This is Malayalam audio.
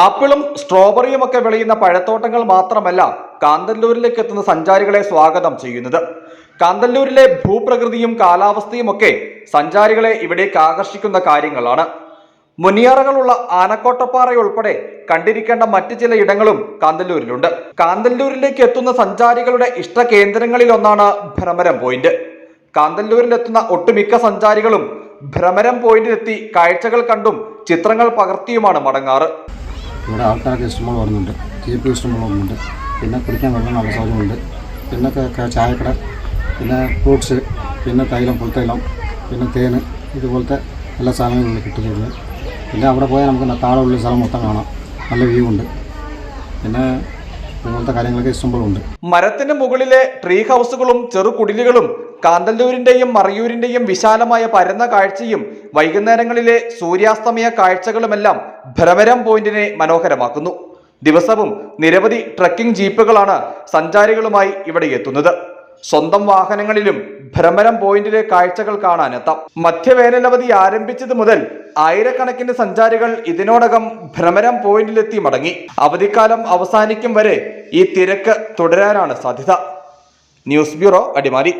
ആപ്പിളും സ്ട്രോബെറിയും ഒക്കെ വിളയുന്ന പഴത്തോട്ടങ്ങൾ മാത്രമല്ല കാന്തല്ലൂരിലേക്ക് എത്തുന്ന സഞ്ചാരികളെ സ്വാഗതം ചെയ്യുന്നത്. കാന്തല്ലൂരിലെ ഭൂപ്രകൃതിയും കാലാവസ്ഥയും ഒക്കെ സഞ്ചാരികളെ ഇവിടേക്ക് ആകർഷിക്കുന്ന കാര്യങ്ങളാണ്. മുനിയറകളുള്ള ആനക്കോട്ടപ്പാറയുൾപ്പെടെ കണ്ടിരിക്കേണ്ട മറ്റു ചില ഇടങ്ങളും കാന്തല്ലൂരിലുണ്ട്. കാന്തല്ലൂരിലേക്ക് എത്തുന്ന സഞ്ചാരികളുടെ ഇഷ്ട കേന്ദ്രങ്ങളിലൊന്നാണ് ഭ്രമരം പോയിന്റ്. കാന്തല്ലൂരിലെത്തുന്ന ഒട്ടുമിക്ക സഞ്ചാരികളും ഭ്രമരം പോയിന്റിലെത്തി കാഴ്ചകൾ കണ്ടും ചിത്രങ്ങൾ പകർത്തിയുമാണ് മടങ്ങാറ്. ഇവിടെ ആൾക്കാരൊക്കെ ഇഷ്ടംപോലെ വരുന്നുണ്ട്. ജീപ്പ് ഇഷ്ടംപോലെ വരുന്നുണ്ട്. പിന്നെ കുടിക്കാൻ വെള്ളം നല്ല സൗകര്യമുണ്ട് പിന്നെ ചായക്കട പിന്നെ ഫ്രൂട്ട്സ് പിന്നെ തൈലം പുൽത്തൈലം പിന്നെ തേൻ ഇതുപോലത്തെ എല്ലാ സാധനങ്ങളും കിട്ടുന്നുണ്ട് പിന്നെ അവിടെ പോയാൽ നമുക്ക് താഴെയുള്ള സ്ഥലം മൊത്തം കാണാം. നല്ല വ്യൂ ഉണ്ട് പിന്നെ ഇതുപോലത്തെ കാര്യങ്ങളൊക്കെ ഇഷ്ടംപോലെ ഉണ്ട്. മരത്തിന് മുകളിലെ ട്രീ ഹൗസുകളും ചെറു കുടിലുകളും കാന്തല്ലൂരിന്റെയും മറയൂരിന്റെയും വിശാലമായ പരന്ന കാഴ്ചയും വൈകുന്നേരങ്ങളിലെ സൂര്യാസ്തമയ കാഴ്ചകളുമെല്ലാം ഭ്രമരം പോയിന്റിനെ മനോഹരമാക്കുന്നു. ദിവസവും നിരവധി ട്രക്കിംഗ് ജീപ്പുകളാണ് സഞ്ചാരികളുമായി ഇവിടെ എത്തുന്നത്. സ്വന്തം വാഹനങ്ങളിലും ഭ്രമരം പോയിന്റിലെ കാഴ്ചകൾ കാണാനെത്താം. മധ്യവേനലവധി ആരംഭിച്ചത് മുതൽ ആയിരക്കണക്കിന് സഞ്ചാരികൾ ഇതിനോടകം ഭ്രമരം പോയിന്റിലെത്തി മടങ്ങി. അവധിക്കാലം അവസാനിക്കും വരെ ഈ തിരക്ക് തുടരാനാണ് സാധ്യത. News bureau Adimali.